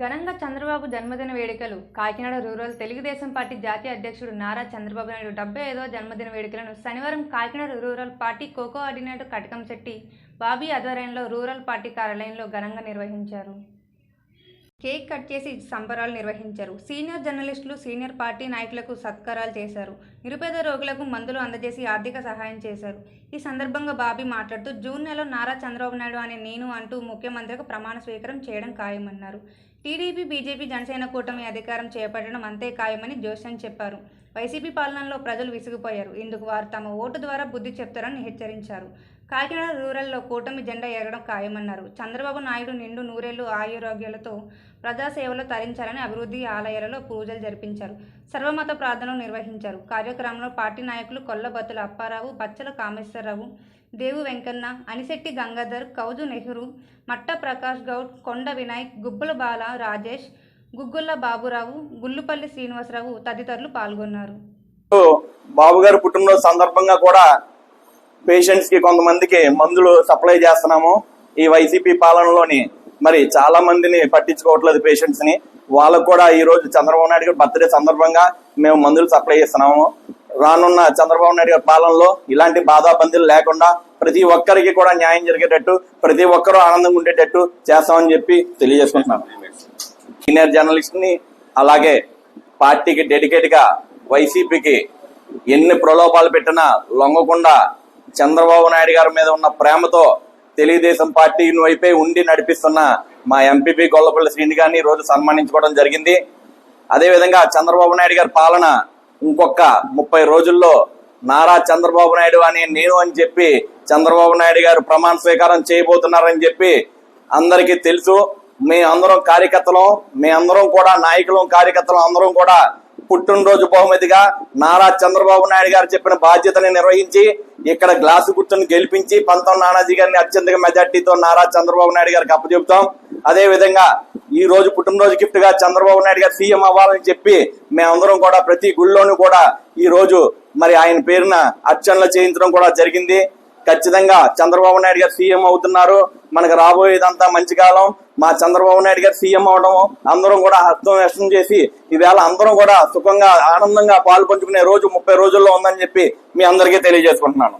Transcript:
ఘనంగా చంద్రబాబు జన్మదిన వేడుకలు. కాకినాడ రూరల్ తెలుగుదేశం పార్టీ జాతీయ అధ్యక్షుడు నారా చంద్రబాబు నాయుడు డెబ్బై ఐదవ జన్మదిన వేడుకలను శనివారం Kakinada rural party coordinator Katakamsetti Bobby ఆధ్వర్యంలో రూరల్ పార్టీ కార్యాలయంలో ఘనంగా నిర్వహించారు. కేక్ కట్ చేసి సంబరాలు నిర్వహించారు. సీనియర్ జర్నలిస్టులు సీనియర్ పార్టీ నాయకులకు సత్కారాలు చేశారు. నిరుపేద రోగులకు మందులు అందజేసి ఆర్థిక సహాయం చేశారు. ఈ సందర్భంగా బాబీ మాట్లాడుతూ జూన్ నెలలో నారా చంద్రబాబు నాయుడు అనే నేను అంటూ ముఖ్యమంత్రికి ప్రమాణ స్వీకారం చేయడం ఖాయమన్నారు. టీడీపీ బీజేపీ జనసేన కూటమి అధికారం చేపట్టడం అంతే ఖాయమని జోషన్ చెప్పారు. వైసీపీ పాలనలో ప్రజలు విసిగిపోయారు. ఇందుకు వారు తమ ఓటు ద్వారా బుద్ధి చెప్తారని హెచ్చరించారు. కాకినాడ రూరల్లో కూటమి జెండా ఎగడం ఖాయమన్నారు. చంద్రబాబు నాయుడు నిండు నూరేళ్ళు ఆయురోగ్యాలతో ప్రజాసేవలో తరించాలని అభివృద్ధి ఆలయాలలో పూజలు జరిపించారు. సర్వమత ప్రార్థనలు నిర్వహించారు. కార్యక్రమంలో పార్టీ నాయకులు కొల్లబత్తుల అప్పారావు బచ్చల కామేశ్వరరావు దేవు వెంకన్న అనిశెట్టి గంగాధర్ కౌజు నెహ్రూ మట్ట ప్రకాష్ గౌడ్ కొండ వినాయక్ గుబ్బుల బాల రాజేష్ గుగ్గుల్ల బాబురావు గుల్లుపల్లి శ్రీనివాసరావు తదితరులు పాల్గొన్నారు. బాబుగారు పుట్టినరోజు సందర్భంగా కూడా పేషెంట్స్కి కొంతమందికి మందులు సప్లై చేస్తున్నాము. ఈ వైసీపీ పాలనలోని మరి చాలా మందిని పట్టించుకోవట్లేదు పేషెంట్స్ని. వాళ్ళకు కూడా ఈ రోజు చంద్రబాబు నాయుడు గారి బర్త్డే సందర్భంగా మేము మందులు సప్లై చేస్తున్నాము. రానున్న చంద్రబాబు నాయుడు గారి పాలనలో ఇలాంటి బాధాబందీలు లేకుండా ప్రతి ఒక్కరికి కూడా న్యాయం జరిగేటట్టు ప్రతి ఒక్కరూ ఆనందంగా ఉండేటట్టు చేస్తామని చెప్పి తెలియజేసుకుంటున్నాను సీనియర్ జర్నలిస్ట్ని అలాగే పార్టీకి డెడికేట్గా వైసీపీకి ఎన్ని ప్రలోభాలు పెట్టినా లొంగకుండా చంద్రబాబు నాయుడు గారి మీద ఉన్న ప్రేమతో తెలుగుదేశం పార్టీ వైపే ఉండి నడిపిస్తున్న మా ఎంపీపీ గొల్లపల్లి శ్రీని గారిని రోజు సన్మానించుకోవడం జరిగింది. అదేవిధంగా చంద్రబాబు నాయుడు గారి పాలన ఇంకొక ముప్పై రోజుల్లో నారా చంద్రబాబు నాయుడు అని నేను అని చెప్పి చంద్రబాబు నాయుడు గారు ప్రమాణ స్వీకారం చేయబోతున్నారని చెప్పి అందరికీ తెలుసు. మీ అందరం కార్యకర్తలం మీ అందరం కూడా నాయకులం కార్యకర్తలం అందరం కూడా పుట్టినరోజు బహుమతిగా నారా చంద్రబాబు నాయుడు గారు చెప్పిన బాధ్యతని నిర్వహించి ఇక్కడ గ్లాసు గుర్తును గెలిపించి పంతం నానాజీ గారిని అత్యంత మెజార్టీతో నారా చంద్రబాబు నాయుడు గారికి అప్పచెబుతాం. అదే విధంగా ఈ రోజు పుట్టినరోజు గిఫ్ట్గా చంద్రబాబు నాయుడు గారు సీఎం అవ్వాలని చెప్పి మేమందరం కూడా ప్రతి గుళ్ళోనూ కూడా ఈ రోజు మరి ఆయన పేరున అర్చనలు చేయించడం కూడా జరిగింది. ఖచ్చితంగా చంద్రబాబు నాయుడు గారు సీఎం అవుతున్నారు. మనకు రాబోయేదంతా మంచి కాలం. మా చంద్రబాబు నాయుడు గారు సీఎం అవడం అందరం కూడా హస్తం వ్యక్తం చేసి ఈవేళ అందరం కూడా సుఖంగా ఆనందంగా పాలు పంచుకునే రోజు ముప్పై రోజుల్లో ఉందని చెప్పి మీ అందరికీ తెలియజేసుకుంటున్నాను.